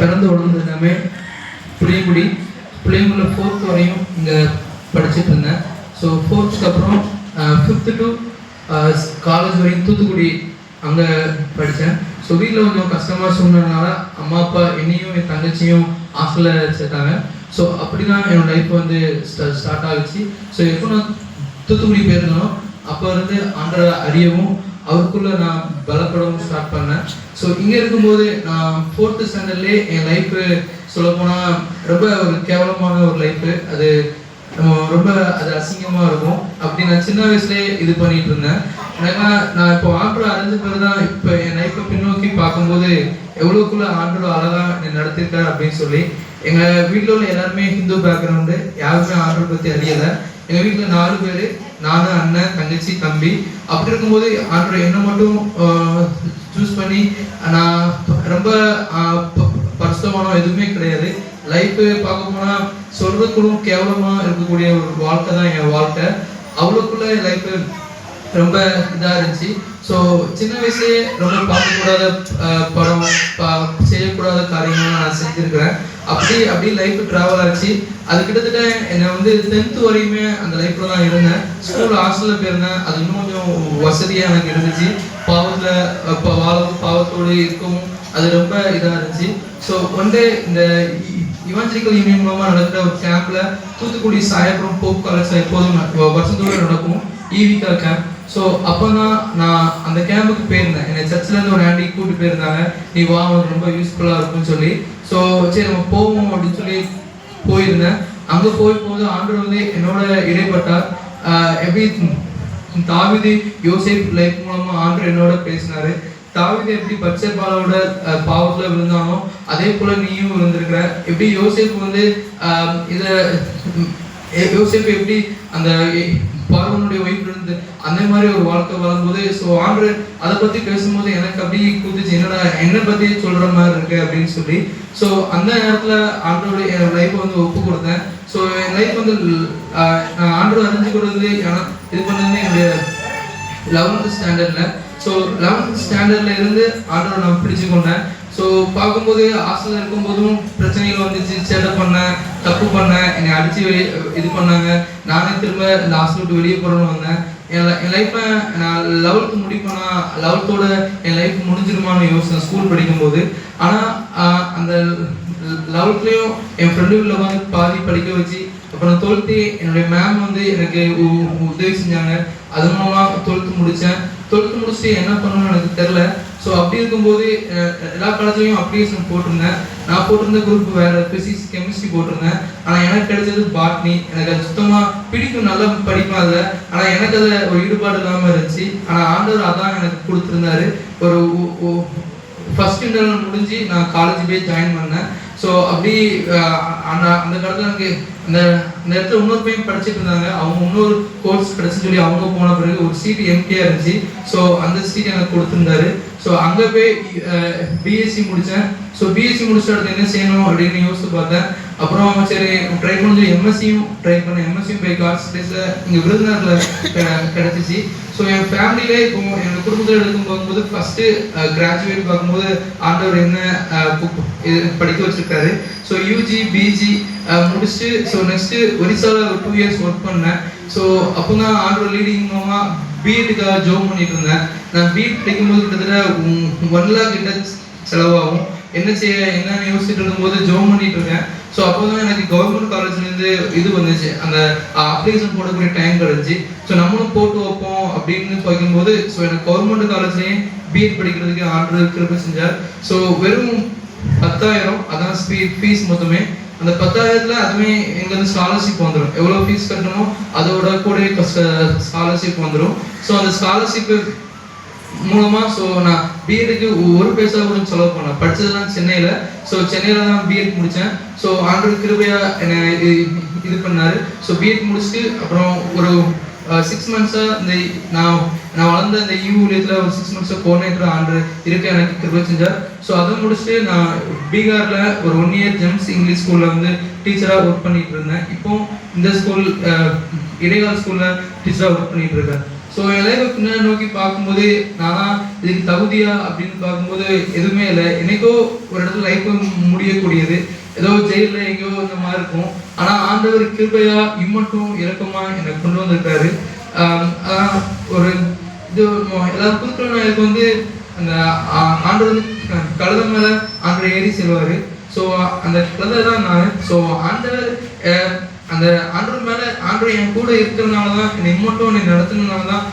பிறந்து வளர்ந்தது எல்லாமே புளியங்குடி புளியங்குடியில் ஃபோர்த் வரையும் இங்கே படிச்சுட்டு இருந்தேன். ஸோ ஃபோர்த்துக்கு அப்புறம் ஃபிஃப்த்து டு காலேஜ் வரையும் தூத்துக்குடி அங்கே படித்தேன் ஸோ வீட்டில் கொஞ்சம் கஷ்டமாக சொன்னதுனால அம்மா அப்பா என்னையும் என் தங்கச்சியும் ஹாஸ்டலில் சேர்த்தாங்க. ஸோ அப்படி தான் என்னோடய லைஃப் வந்து ஸ்டார்ட் ஆகிச்சு. ஸோ எப்போ நான் தூத்துக்குடி போயிருந்தோம். அப்போ இருந்து ஆண்டரை அறியவும் அவருக்குள்ள நான் பலப்படவும் ஸ்டார்ட் பண்ணேன். ஸோ இங்கே இருக்கும்போது நான் ஃபோர்த்து ஸ்டாண்டர்ட்லேயே என் லைஃப்பு சொல்லப்போனால் ரொம்ப ஒரு கேவலமான ஒரு லைஃப்பு அது ரொம்ப அது அசிங்கமாக இருக்கும். அப்படி நான் சின்ன வயசுலேயே இது பண்ணிட்டு இருந்தேன். ஏன்னா நான் இப்போ ஆண்டோட அறிஞ்ச பிறகு தான் இப்போ என் லைஃப்பை பின்னோக்கி பார்க்கும்போது எவ்வளோக்குள்ள ஆண்டோட அழகா என்னை நடத்திருக்காரு அப்படின்னு சொல்லி எங்கள் வீட்டில் உள்ள எல்லாருமே ஹிந்து பேக்ரவுண்டு யாருமே ஆண்டோட பற்றி அறியலை. எங்கள் வீட்டில் நாலு பேர். நானும் அண்ணன் தங்கச்சி தம்பி. அப்படி இருக்கும்போது ஆண்டோட என்ன மட்டும் சூஸ் பண்ணி நான் ரொம்ப பரிசுமானம் எதுவுமே கிடையாது. லைஃப் பார்க்க போனால் சொல்றதுக்குள்ளும் கேவலமாக இருக்கக்கூடிய ஒரு வாழ்க்கை தான் என் வாழ்க்கை. அவ்வளோக்குள்ள லைஃப் ரொம்ப இதாக இருந்துச்சு. ஸோ சின்ன வயசுலேயே ரொம்ப பார்க்கக்கூடாத படம் பா- செய்யக்கூடாத காரியங்கள்லாம் நான் செஞ்சுருக்கிறேன். அப்படி அப்படி லைஃப் ட்ராவல் ஆச்சு. அது கிட்டத்தட்ட என்னை வந்து டென்த் வரையுமே அந்த லைஃப்ல தான் இருந்தேன். ஸ்கூல் ஹாஸ்டலில் போயிருந்தேன். அது இன்னும் கொஞ்சம் வசதியாக எனக்கு இருந்துச்சு. பாவத்தில் இப்போ பா- வாழ பாவத்தோடு இருக்கவும் அது ரொம்ப இதாக இருந்துச்சு. ஸோ ஒன் டே இந்த இவாஞ்சலிக்கல் யூனியன் மூலமாக நடக்கிற ஒரு கேம்ப்ல தூத்துக்குடி சாயபுரம் போப் காலேஜ் எப்போதும் வருஷத்தோடு நடக்கும். ஈவிகா கேம்ப் ஸோ அப்போ தான் நான் அந்த கேம்புக்கு போயிருந்தேன். என்னை சர்ச்சில் இருந்து ஒரு ஆண்டி கூப்பிட்டு போயிருந்தாங்க. நீ வா உனக்கு ரொம்ப யூஸ்ஃபுல்லாக இருக்கும்னு சொல்லி. ஸோ சரி நம்ம போவோம் அப்படின்னு சொல்லி போயிருந்தேன். அங்கே போய் போது ஆண்டவர் வந்து என்னோட இடைப்பட்டார். எப்படி தாவிதி யோசேப் லைஃப் மூலமா ஆண்டவர் என்னோட பேசினாரு. தாவிதி எப்படி பச்சை பாலோட பாவத்தில் பாவத்துல விழுந்தானோ அதே போல நீயும் விழுந்திருக்கிற. எப்படி யோசேப் வந்து இதை யோசிப்பு எப்படி அந்த பார்வனுடைய ஒய்ஃப் இருந்து அந்த மாதிரி ஒரு வாழ்க்கை வரும்போது ஸோ ஆண்டு அதை பற்றி பேசும்போது எனக்கு அப்படியே குதிச்சு என்னடா என்னை பற்றி சொல்கிற மாதிரி இருக்கு அப்படின்னு சொல்லி ஸோ அந்த நேரத்தில் ஆண்டோட என் லைஃப்பை வந்து ஒப்பு கொடுத்தேன். ஸோ என் லைஃப் வந்து நான் ஆண்டவர் அறிஞ்சு கொடுத்தது ஏன்னா இது பண்ணது என்னுடைய லெவன்த் ஸ்டாண்டர்டில் ஸோ லெவன்த் ஸ்டாண்டர்டில் இருந்து ஆண்டோட நான் பிடிச்சு கொண்டேன். ஸோ பார்க்கும்போது ஹாஸ்டலில் இருக்கும்போதும் பிரச்சனைகள் வந்துச்சு. சேட்டை பண்ணேன் தப்பு பண்ணேன் என்னை அடித்து வெளியே இது பண்ணாங்க. நானே திரும்ப இந்த ஹாஸ்டல் விட்டு வெளியே போகிறேன்னு வந்தேன். என் என் லைஃப்பை நான் லெவல்த்து முடிப்பேனா லெவல்த்தோட என் லைஃப் முடிஞ்சிருமான்னு யோசனை ஸ்கூல் படிக்கும்போது. ஆனால் அந்த லெவல்த்லேயும் என் ஃப்ரெண்டுகளில் வந்து பாதி படிக்க வச்சு அப்புறம் டுவெல்த்து என்னுடைய மேம் வந்து எனக்கு உதவி செஞ்சாங்க. அது மூலமாக டுவெல்த்து முடித்தேன் டுவெல்த்து முடிச்சுட்டு என்ன பண்ணணும்னு எனக்கு தெரில ஸோ அப்படி இருக்கும்போது எல்லா காலேஜ்லையும் அப்ளிகேஷன் போட்டிருந்தேன். நான் போட்டிருந்த குரூப் வேற பிசிக்ஸ் கெமிஸ்ட்ரி போட்டிருந்தேன். ஆனால் எனக்கு கிடைச்சது பாட்னி எனக்கு அது சுத்தமாக பிடிக்கும் நல்லா படிப்பேன் அதில். ஆனால் எனக்கு அதில் ஒரு ஈடுபாடு இல்லாமல் இருந்துச்சு. ஆனால் ஆண்டவர் அதான் எனக்கு கொடுத்துருந்தாரு. ஒரு ஃபர்ஸ்ட் இன்டர்னல் முடிஞ்சு நான் காலேஜ் போய் ஜாயின் பண்ணேன். ஸோ அப்படி அந்த அந்த காலத்தில் எனக்கு அந்த அந்த இடத்துல இன்னொரு பையன் படிச்சுட்டு இருந்தாங்க. அவங்க இன்னொரு கோர்ஸ் படிச்சு சொல்லி அவங்க போன பிறகு ஒரு சீட் எம்டியாக இருந்துச்சு. ஸோ அந்த சீட் எனக்கு கொடுத்துருந்தாரு. ஸோ அங்கே போய் பிஎஸ்சி முடித்தேன் ஸோ பிஎஸ்சி முடிச்ச அடுத்து என்ன செய்யணும் அப்படின்னு யோசித்து பார்த்தேன். அப்புறம் சரி ட்ரை பண்ணி எம்எஸ்சியும் ட்ரை பண்ணேன். எம்எஸ்சியும் போய் கார்ஸ் பேச இங்கே விருதுநகரில் கிடச்சிச்சு. ஸோ என் ஃபேமிலியிலே இப்போ எங்கள் குடும்பத்தில் எடுக்கும் போகும்போது ஃபஸ்ட்டு கிராஜுவேட் பார்க்கும்போது ஆண்டவர் என்ன இது படிக்க வச்சிருக்காரு. ஸோ யூஜி பிஜி முடிச்சு ஸோ நெக்ஸ்ட்டு ஒரிசாவில் ஒரு டூ இயர்ஸ் ஒர்க் பண்ணேன். ஸோ அப்போ தான் ஆண்டவர் லீடிங் மூலமாக பிஎட்டுக்காக ஜோப் பண்ணிட்டு இருந்தேன். நான் பிஎட் படிக்கும்போது கிட்டத்தட்ட ஒன் லேக் கிட்ட செலவாகும். என்ன செய்ய என்னன்னு யோசிச்சுட்டு இருக்கும்போது ஜோம் பண்ணிட்டு இருக்கேன். ஸோ அப்போ தான் எனக்கு கவர்மெண்ட் காலேஜ்லேருந்து இது வந்துச்சு. அந்த அப்ளிகேஷன் போடக்கூடிய டைம் கிடச்சி. ஸோ நம்மளும் போட்டு வைப்போம் அப்படின்னு பார்க்கும்போது ஸோ எனக்கு கவர்மெண்ட் காலேஜ்லேயும் பிஎட் படிக்கிறதுக்கு ஆர்டர் கிருப்பை செஞ்சார். ஸோ வெறும் பத்தாயிரம் அதான் ஃபீஸ் மொத்தமே. அந்த பத்தாயிரத்துல அதுவே எங்களுக்கு ஸ்காலர்ஷிப் வந்துடும் எவ்வளோ ஃபீஸ் கட்டணுமோ அதோட கூட ஸ்காலர்ஷிப் வந்துடும் ஸோ அந்த ஸ்காலர்ஷிப் மூலமா ஸோ நான் பிஎடுக்கு ஒரு பைசா கூட செலவு பண்ணேன் படிச்சதெல்லாம் சென்னையில. ஸோ சென்னையில தான் பிஎட் முடிச்சேன். ஸோ ஆண்டு கிருபையா என்னை இது- இது பண்ணாரு. ஸோ பிஎட் முடிச்சுட்டு அப்புறம் ஒரு சிக்ஸ் மந்த்ஸா இந்த நான் நான் வளர்ந்த இந்த யூ ஊழியத்தில் ஒரு சிக்ஸ் மந்த்ஸாக கோஆர்டினேட்டர் ஆண்டு இருக்க எனக்கு கிருபை செஞ்சார். ஸோ அதை முடிச்சுட்டு நான் பீகார்ல ஒரு ஒன் இயர் ஜெம்ஸ் இங்கிலீஷ் ஸ்கூல்ல வந்து டீச்சராக ஒர்க் பண்ணிட்டு இருந்தேன். இப்போ இந்த ஸ்கூல் இடைக்கால ஸ்கூல்ல டீச்சராக ஒர்க் பண்ணிட்டு இருக்கேன். ஸோ என் லைஃபை பின்னாடி நோக்கி பார்க்கும்போது நான் இதுக்கு தகுதியா அப்படின்னு பார்க்கும்போது எதுவுமே இல்லை. எனக்கோ ஒரு இடத்துல லைஃப் முடியக்கூடியது. ஏதோ ஜெயிலில் எங்கேயோ இந்த மாதிரி இருக்கும். ஆனால் ஆண்டவர் கிருபையா இம்மட்டும் இறக்கமா என்னை கொண்டு வந்திருக்காரு. ஆஹ் ஒரு இது எல்லாரும் புதுக்கிழமை எனக்கு வந்து அந்த ஆண்டவர் வந்து கழுத மேல ஆண்டவர் ஏறி செல்வாரு. ஸோ அந்த கழுதை தான் நான். ஸோ ஆண்டவர் அந்த ஆண்டவர் ஆண்டவர் என் கூட இருக்கிறதுனால தான் என்னை மட்டும் என்னை நடத்துனதுனால தான்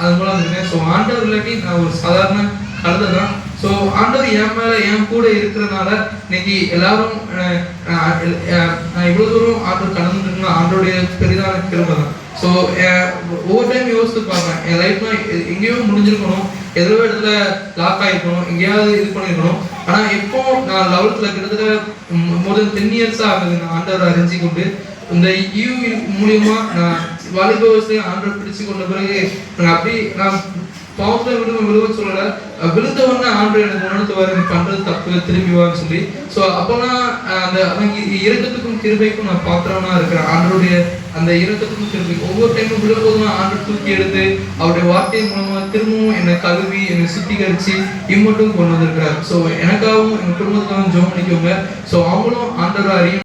அது மூலம் இருக்கேன் ஸோ ஆண்டவர் இல்லாட்டி நான் ஒரு சாதாரண கழுதை தான் ஸோ ஆண்டவர் என் மேலே என் கூட இருக்கிறதுனால இன்னைக்கு எல்லாரும் எல்- நான் இவ்வளோ தூரம் ஆண்டவர் கடந்து ஆண்டோடைய பெரிதான கிருமை தான் ஸோ ஒவ்வொரு டைம் யோசித்து பார்ப்பேன் என் லைஃப்ல எங்கேயோ முடிஞ்சிருக்கணும் எதோ இடத்துல லாக் ஆகிருக்கணும் எங்கேயாவது இது பண்ணியிருக்கணும் ஆனால் இப்போ நான் லெவல்த்தில் கிட்டத்தட்ட மோர் தென் டென் இயர்ஸ் ஆகுது நான் ஆண்டவரை அறிஞ்சு கொண்டு இந்த யூ மூலியமா நான் வாலிப வயசுல ஆண்டவர் பிடிச்சு கொண்ட பிறகு நான் அப்படி நான் பாவத்தை விழுவ விழுவ சொல்லல. அஹ் விழுந்த உடனே எனக்கு உணர்த்துவார் நீ பண்றது தப்பு திரும்பி வான்னு சொல்லி. ஸோ அப்போலாம் அந்த அவங்க இறக்கத்துக்கும் கிருபைக்கும் நான் பாத்திரம்னா இருக்கிறேன். ஆண்டருடைய அந்த இறக்கத்துக்கும் கிருபைக்கும் ஒவ்வொரு டைமும் விழும்போதும் ஆண்டு தூக்கி எடுத்து அவருடைய வார்த்தை மூலமா திரும்பவும் என்னை கழுவி என்னை சுத்திகரிச்சு இம்மட்டும் கொண்டு வந்திருக்கிறார். ஸோ எனக்காகவும் என் குடும்பத்துக்காகவும் ஜோம் பண்ணிக்கோங்க. ஸோ அவங்களும் ஆண்டவர் அறியும்